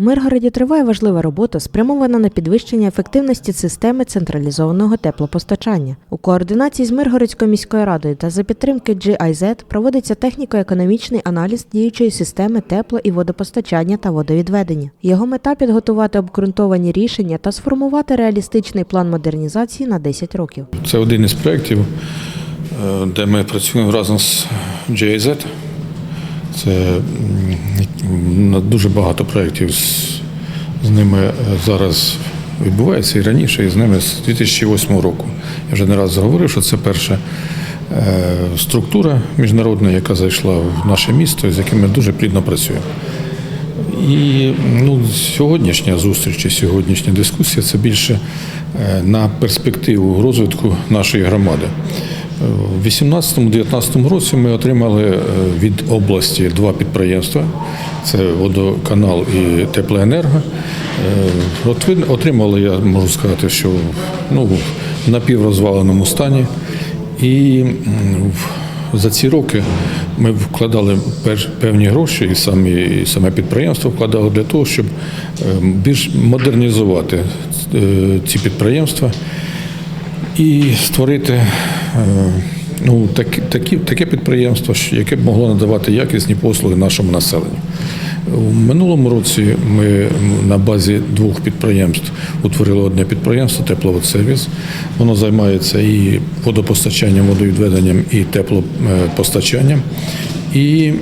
У Миргороді триває важлива робота, спрямована на підвищення ефективності системи централізованого теплопостачання. У координації з Миргородською міською радою та за підтримки GIZ проводиться техніко-економічний аналіз діючої системи тепло- і водопостачання та водовідведення. Його мета підготувати обґрунтовані рішення та сформувати реалістичний план модернізації на 10 років. Це один із проєктів, е, де ми працюємо разом з GIZ. Це дуже багато проєктів з, з ними е, зараз відбувається і раніше, і з ними з 2008 року. Я вже не раз говорив, що це перша е, структура міжнародна, яка зайшла в наше місто, з яким ми дуже плідно працюємо. І ну, сьогоднішня зустріч і сьогоднішня дискусія це більше е, на перспективу розвитку нашої громади. У 2018-2019 році ми отримали е, від області два підприємства: це водоканал і теплоенерго. Е, От отримали, я можу сказати, що ну, в напіврозваленому стані. І за ці роки ми вкладали певні гроші, і самі і саме підприємство вкладало для того, щоб е, більш модернізувати ці підприємства і створити ну, такі, такі, таке підприємство, яке б могло надавати якісні послуги нашому населенню. У минулому році ми на базі двох підприємств утворили одне підприємство тепловодсервіс. Воно займається і водопостачанням, водовідведенням, і теплопостачанням. І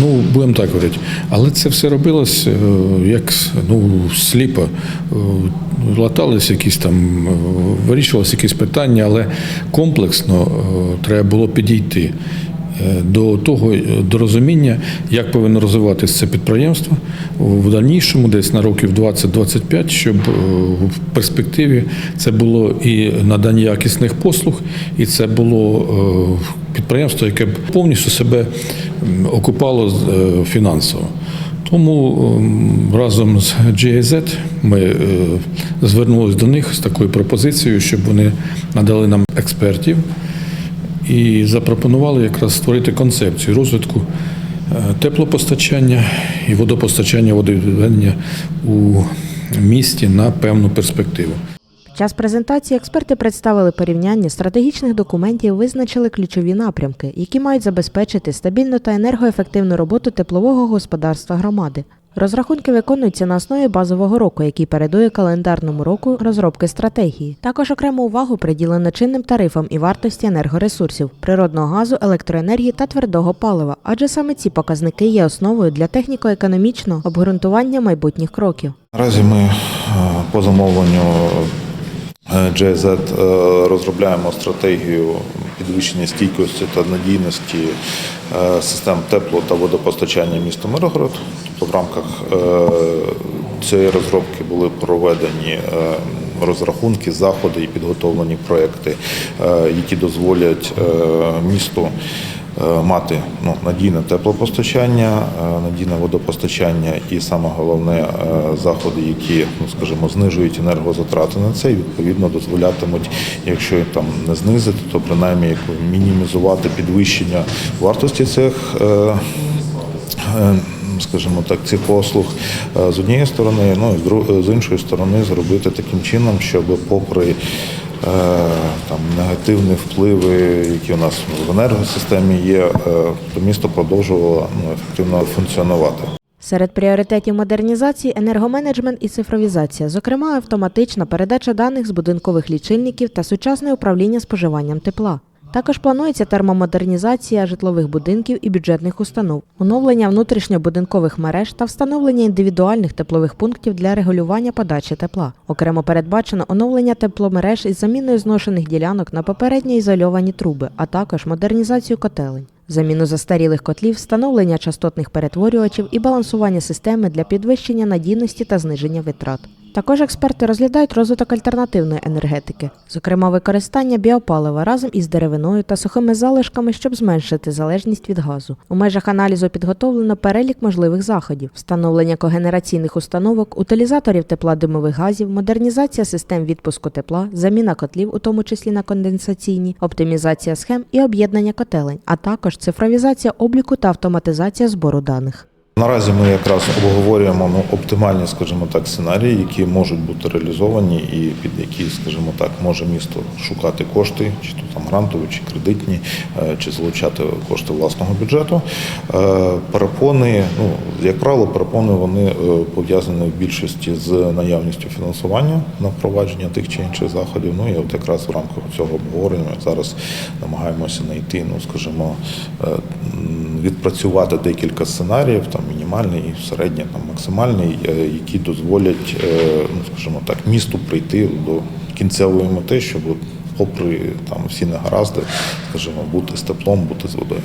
ну, будемо так говорити, але це все робилось е, як ну, сліпо. Латались якісь там, е, вирішувалися якісь питання, але комплексно е, треба було підійти е, до того до розуміння, як повинно розвиватися це підприємство в дальнішому, десь на років 20-25, щоб в перспективі це було і надання якісних послуг, і це було підприємство, яке б повністю себе окупало фінансово. Тому ем, разом з GIZ ми е, звернулися до них з такою пропозицією, щоб вони надали нам експертів і запропонували якраз створити концепцію розвитку е, теплопостачання і водопостачання водовідведення у місті на певну перспективу. Час презентації експерти представили порівняння стратегічних документів, визначили ключові напрямки, які мають забезпечити стабільну та енергоефективну роботу теплового господарства громади. Розрахунки виконуються на основі базового року, який передує календарному року розробки стратегії. Також окрему увагу приділено чинним тарифам і вартості енергоресурсів, природного газу, електроенергії та твердого палива, адже саме ці показники є основою для техніко-економічного обґрунтування майбутніх кроків. Наразі ми е, по замовленню GIZ е, розробляємо стратегію підвищення стійкості та надійності е, систем тепло та водопостачання міста Миргород. Тобто в рамках е, цієї розробки були проведені е, розрахунки, заходи і підготовлені проекти, е, які дозволять е, місту е, мати ну, надійне теплопостачання, е, надійне водопостачання і саме головне е, заходи, які, ну скажімо, знижують енергозатрати на це і відповідно дозволятимуть, якщо там не знизити, то принаймні мінімізувати підвищення вартості цих. е, е, Скажімо так, цих послуг е, з однієї сторони, ну і з іншої сторони зробити таким чином, щоб попри е, там негативні впливи, які у нас в енергосистемі є, е, то місто продовжувало ну, ефективно функціонувати. Серед пріоритетів модернізації енергоменеджмент і цифровізація, зокрема автоматична передача даних з будинкових лічильників та сучасне управління споживанням тепла. Також планується термомодернізація житлових будинків і бюджетних установ, оновлення внутрішньобудинкових мереж та встановлення індивідуальних теплових пунктів для регулювання подачі тепла. Окремо передбачено оновлення тепломереж із заміною зношених ділянок на попередньо ізольовані труби, а також модернізацію котелень. Заміну застарілих котлів, встановлення частотних перетворювачів і балансування системи для підвищення надійності та зниження витрат. Також експерти розглядають розвиток альтернативної енергетики, зокрема використання біопалива разом із деревиною та сухими залишками, щоб зменшити залежність від газу. У межах аналізу підготовлено перелік можливих заходів: встановлення когенераційних установок, утилізаторів тепла димових газів, модернізація систем відпуску тепла, заміна котлів, у тому числі на конденсаційні, оптимізація схем і об'єднання котелень, а також цифровізація обліку та автоматизація збору даних. Наразі ми якраз обговорюємо ну, оптимальні, скажімо так, сценарії, які можуть бути реалізовані і під які, скажімо так, може місто шукати кошти, чи то там грантові, чи кредитні, е, чи залучати кошти власного бюджету. Е, Перепони, ну як правило, перепони вони е, пов'язані в більшості з наявністю фінансування на впровадження тих чи інших заходів. Ну і от якраз в рамках цього обговорення зараз намагаємося знайти, ну скажімо, відпрацювати декілька сценаріїв, там мінімальний, середній, там максимальний, е, які дозволять, е, ну скажімо так, місту прийти до кінцевої мети, щоб попри там всі негаразди, скажімо, бути з теплом, бути з водою.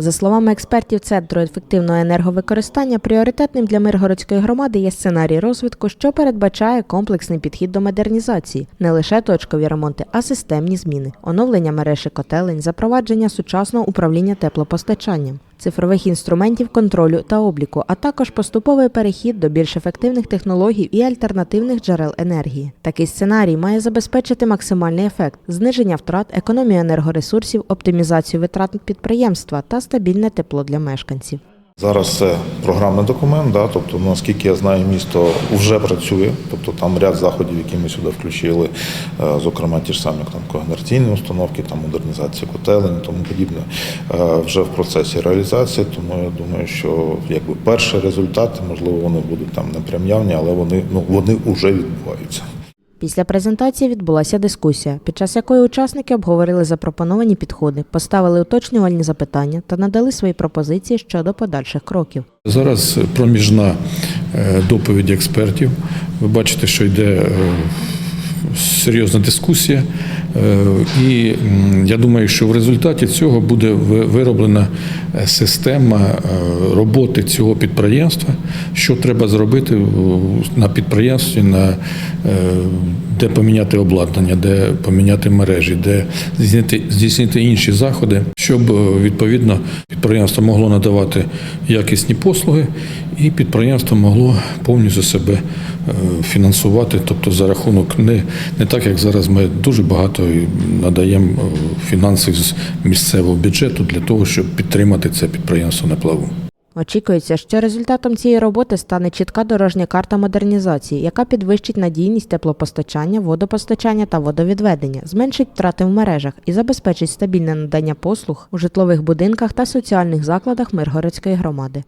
За словами експертів Центру ефективного енерговикористання, пріоритетним для Миргородської громади є сценарій розвитку, що передбачає комплексний підхід до модернізації, не лише точкові ремонти, а системні зміни, оновлення мереж і котелень, запровадження сучасного управління теплопостачанням. Цифрових інструментів контролю та обліку, а також поступовий перехід до більш ефективних технологій і альтернативних джерел енергії. Такий сценарій має забезпечити максимальний ефект, зниження втрат, економію енергоресурсів, оптимізацію витрат підприємства та стабільне тепло для мешканців. Зараз це програмний документ, да, тобто, наскільки я знаю, місто вже працює, тобто там ряд заходів, які ми сюди включили, е, зокрема ті ж самі там когенераційні установки, там модернізація котелень і тому подібне, е, вже в процесі реалізації. Тому я думаю, що якби перші результати, можливо, вони будуть там не прям явні, але вони ну вони вже відбуваються. Після презентації відбулася дискусія, під час якої учасники обговорили запропоновані підходи, поставили уточнювальні запитання та надали свої пропозиції щодо подальших кроків. Зараз проміжна е, доповідь експертів. Ви бачите, що йде е, серйозна дискусія, і я думаю, що в результаті цього буде ви- вироблена е, система е, роботи цього підприємства, що треба зробити на підприємстві, на, е, де поміняти обладнання, де поміняти мережі, де здійснити інші заходи, щоб е, відповідно підприємство могло надавати якісні послуги, і підприємство могло повністю себе е, фінансувати, тобто за рахунок не, не так, як зараз ми дуже багато надаємо е, фінансів з місцевого бюджету для того, щоб підтримати це підприємство на плаву. Очікується, що результатом цієї роботи стане чітка дорожня карта модернізації, яка підвищить надійність теплопостачання, водопостачання та водовідведення, зменшить втрати в мережах і забезпечить стабільне надання послуг у житлових будинках та соціальних закладах Миргородської громади.